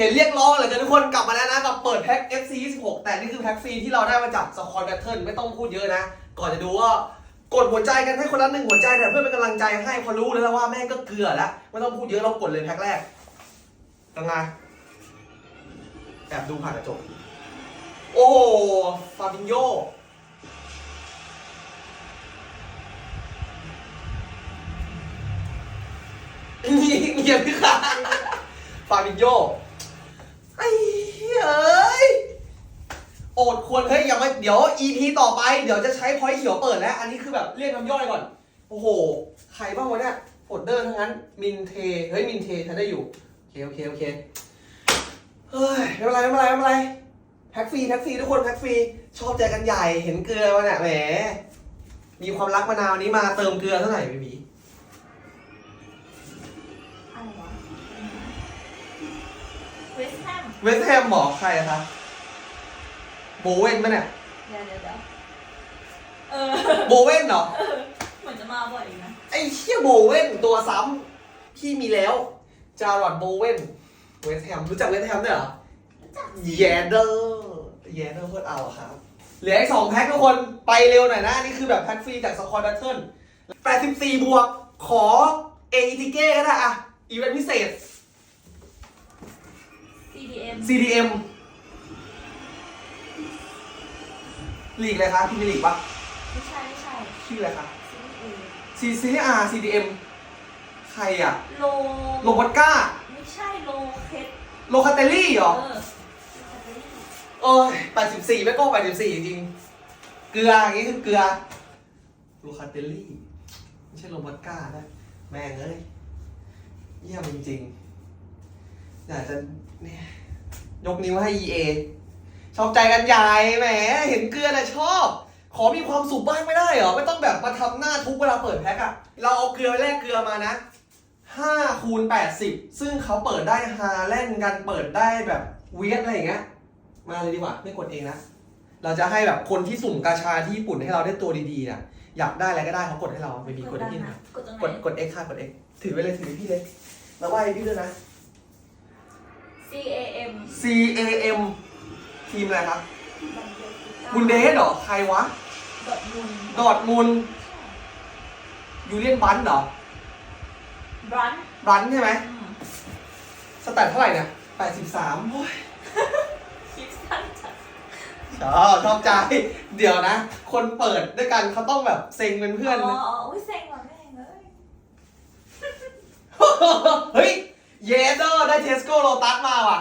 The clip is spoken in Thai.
เห็นเรียกร้องเหลยกันทุกคนกลับมาแล้วนะกับเปิดแพ็ค FC 26แต่นี่คือแพ็คฟรีที่เราได้มาจากสคอร์แบทเทิลไม่ต้องพูดเยอะนะ ก่อนจะดูว่ากดหัวใจกันให้คนละหนึ่งหัวใจเนี่ยเพื่อเป็นกำลังใจให้พอรู้แล้วว่าแม่งก็เกลือแล้วไม่ต้องพูดเยอะเรากดเลยแพ็คแรกยังไงแอบดูผ่านกระจกโอ้โหฟาบินโยนี่เงียบพี่ค่ะฟาบินโย ไอ้เฮ้ยโอดควรเฮ้ยอย่ามาเดี๋ยว EP ต่อไปเดี๋ยวจะใช้พอยต์เขียวเปิดแล้ว อันนี้คือแบบเรียกน้ำย่อยก่อน โอ้โห ใครบ้างวะเนี่ยโฟลเดอร์ทั้งนั้น มินเท เฮ้ยมินเทใช้ได้อยู่ โอเคโอเคโอเค เฮ้ยไม่เป็นไรไม่เป็นไรไม่เป็นไรแพ็กฟรีแพ็กฟรีทุกคนแพ็กฟรีชอบใจกันใหญ่เห็นเกลือมาเนี่ยแหม มีความรักมานาวนี้มาเติมเกลือเท่าไหร่บีบีอะไรวะ วสแฮมเวสต์แฮมหมอใครอะคะโบเว่นปะเนี่ยเดี๋ยวเดี๋ยวเดี๋ยวเออโบเว่นเหรอ เหมือนจะมาบ่อยนะไอ้เชี่ยโบเว่นตัวซ้ำที่มีแล้ว จารอดโบเว่นเวสต์แฮมรู้จักเวสต์แฮมด้วยเหรอ รู้จักแยเดอร์แยเดอร์โคตรเอาอะครับ เหลืออีกสองแพ็คทุกคนไปเร็วหน่อยนะนี่คือแบบแพ็คฟรีจากสคอร์ดัตเทิล84 บวก ขอเอทิเก้ก็ได้อะอีเวนต์พิเศษ ซีดีเอ็ม CDM ลีกเลยคะพี่มีลีกปะไม่ใช่ไม่ใช่ ชื่ออะไรคะซีดีเอ C C R CDM ใครอะโลโรบัตก้า ไม่ใช่โลเคสโลคาเตลลี่เหรอเออเอ้ย84ไม่ก็84จริงๆ เกลืออย่างงี้คือเกลือ ลูคาเตลลี่ ไม่ใช่โรบัสก้านะแม่งเอ้ยเยี่ยมจริงๆอยากจะเนี่ย ยกนิ้วให้ EA ชอบใจกันใหญ่แหม เห็นเกลือน่ะชอบ ขอมีความสุขบ้างไม่ได้เหรอ ไม่ต้องแบบมาทำหน้าทุกเวลาเปิดแพ็คอะเราเอาเกลือไปแลกเกลือมานะ5คูณ80 ซึ่งเขาเปิดได้ฮาเล่นกันเปิดได้แบบเวียดอะไรอย่างเงี้ย มาเลยดีกว่า ไม่กดเองนะ เราจะให้แบบคนที่สุ่มกาชาที่ญี่ปุ่นให้เราได้ตัวดีๆน่ะอยากได้อะไรก็ได้เขากดให้เราไม่มีกดให้พี่นะกดตรงไหนกดกด X ค่ะกด X ถือไว้เลยถือให้พี่เลยแล้วไหว้พี่ด้วยนะ C A M C A M ทีมอะไรครับบุนเดสเหรอ ใครวะ ดอทมุนดอดมุนยูเลียนบันเหรอ บรันบันใช่ไหม สแตทเท่าไหร่เนี่ย83โอ้ยคิดสั้นจัดชอบชอบใจ เดี๋ยวนะ คนเปิดด้วยกันเขาต้องแบบเซ็งเป็นเพื่อนอ๋อนะอ๋ออุ้ยเซ็งว่ะแม่งเอ้ย เฮ้ย เยเดอร์ได้เทสโก้ โลตัสมาว่ะ